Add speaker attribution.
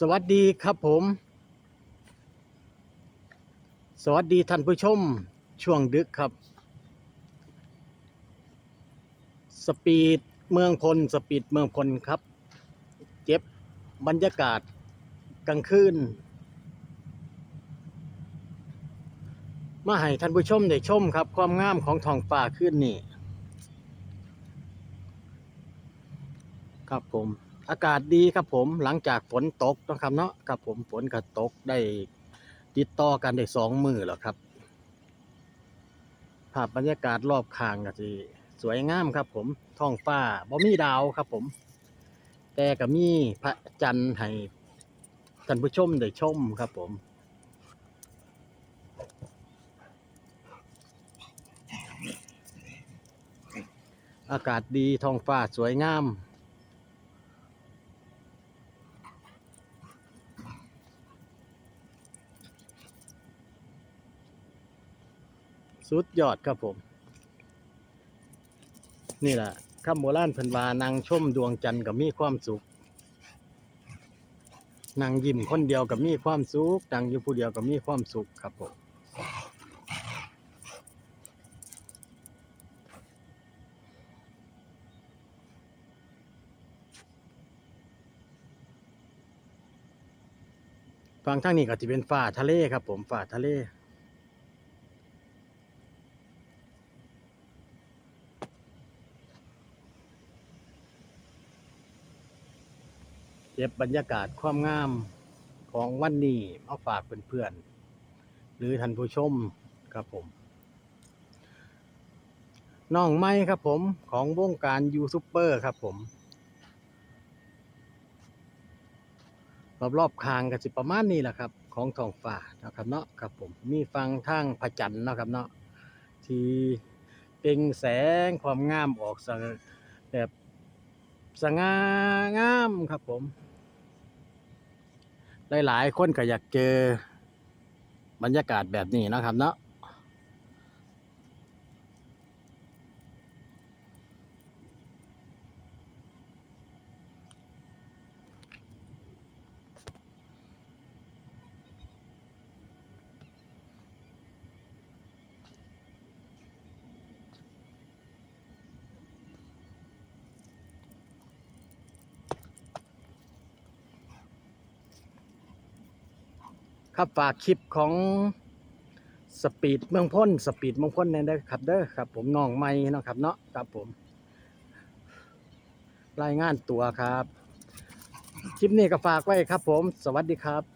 Speaker 1: สวัสดีครับผม สวัสดีท่านผู้ชม ช่วงดึกครับ สปีดเมืองพล สปีดเมืองพลครับเก็บบรรยากาศกลางคืนมาให้ท่านผู้ชมได้ชมครับ ความงามของท้องฟ้าขึ้นนี่ ครับผม อากาศดีครับผมหลังจากฝนตกนะครับเนาะครับผมฝนก็ตกได้ติดต่อกันได้สองมือแล้วครับ ภาพบรรยากาศรอบข้างก็สิสวยงามครับ ผมท้องฟ้าบ่มีดาวครับ ผม แต่ก็มีพระจันทร์ให้ท่านผู้ชมได้ชมครับผมอากาศดีท้องฟ้าสวยงาม สุดยอดครับผม นี่แหละคำโบราณเพันวานางชมดวงจันทร์กับมีความสุขนางยิ้มคนเดียวกับมีความสุขนางอยู่ผู้เดียวกับมีความสุขครับผมฟังทางนี้ก็จะเป็นฝ่าทะเลครับผมฝ่าทะเล เก็บบรรยากาศความงามของวันนี้มาฝากเพื่อนๆหรือท่านผู้ชมครับผมน้องไม้ครับผมของวงการยูทูบเบอร์ครับผม รอบๆคางก็สิประมาณนี้แหละครับ ของทองฟ้านะครับเนาะครับผมมีฟังทางพระจันทร์นะครับเนาะที่เป็นแสงความงามออกสะแบบ สง่างามครับผม หลาย ๆ คนก็อยากเจอบรรยากาศแบบนี้นะครับเนาะ ครับฝากคลิปของสปีดเมืองพ้นสปีดเมืองพ้นเนี่ยนะครับเด้อครับ ผมน้องไม่นะครับเนาะครับผม รายงานตัวครับ คลิปนี้ก็ฝากไว้ครับผม สวัสดีครับ